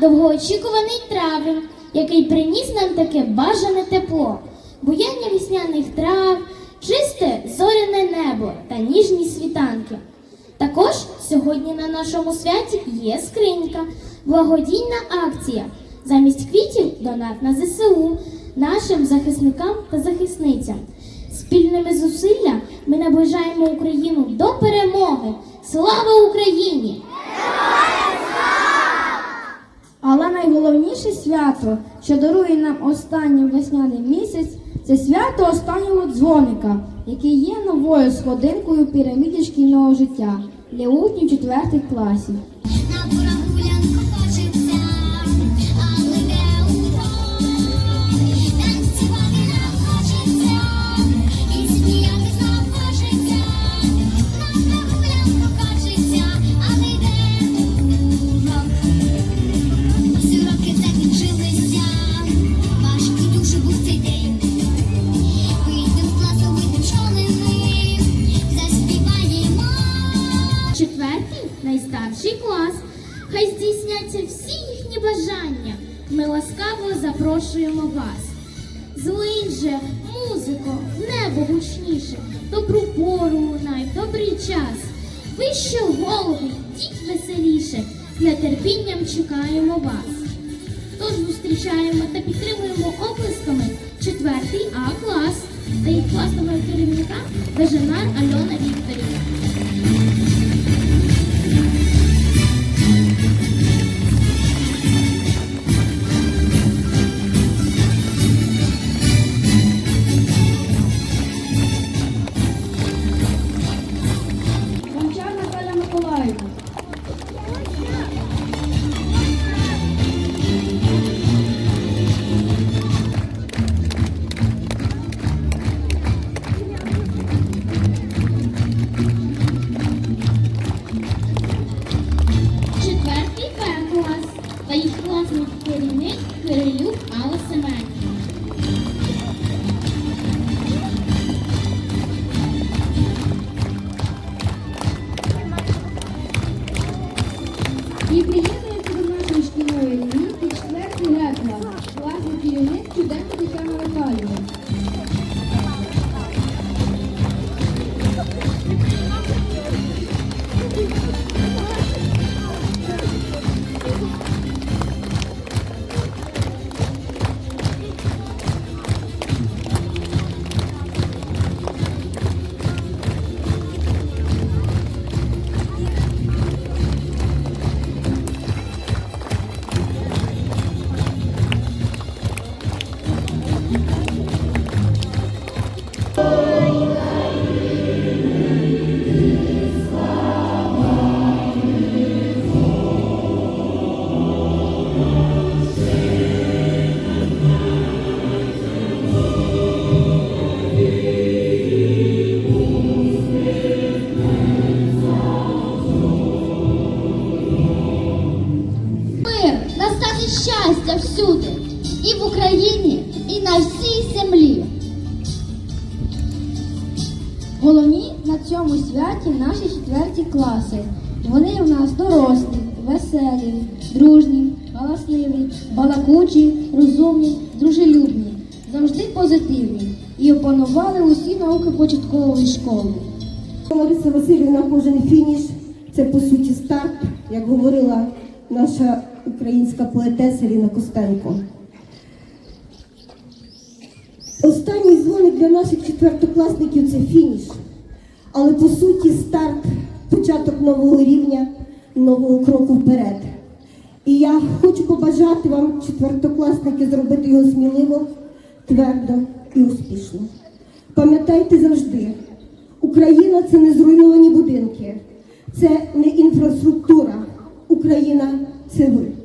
довгоочікуваний травень, який приніс нам таке бажане тепло, буяння весняних трав, чисте зоряне небо та ніжні світанки. Також сьогодні на нашому святі є скринька, благодійна акція. Замість квітів донат на ЗСУ, нашим захисникам та захисницям. Спільними зусилля ми наближаємо Україну до перемоги. Слава Україні! Але найголовніше свято, що дарує нам останній весняний місяць, це свято останнього дзвоника, який є новою сходинкою піраміді шкільного життя для учнів 4 класів. Хай здійсняться всі їхні бажання. Ми ласкаво запрошуємо вас. Злинь же, музико, небо гучніше, добру пору лунай, добрий час. Вище голови, йдіть веселіше, з нетерпінням чекаємо вас. Тож зустрічаємо та підтримуємо оплесками четвертий А клас та їх класного і в Україні, і на всій землі. Головні на цьому святі наші четверті класи. Вони у нас дорослі, веселі, дружні, галасливі, балакучі, розумні, дружелюбні, завжди позитивні і опанували усі науки початкової школи. Лариса Васильівна, кожен фініш це по суті старт, як говорила наша українська поетеса Ліна Костенко. Останній дзвоник для наших четвертокласників це фініш, але по суті старт, початок нового рівня, нового кроку вперед. І я хочу побажати вам, четвертокласники, зробити його сміливо, твердо і успішно. Пам'ятайте завжди, Україна це не зруйновані будинки, це не інфраструктура. Україна це ви.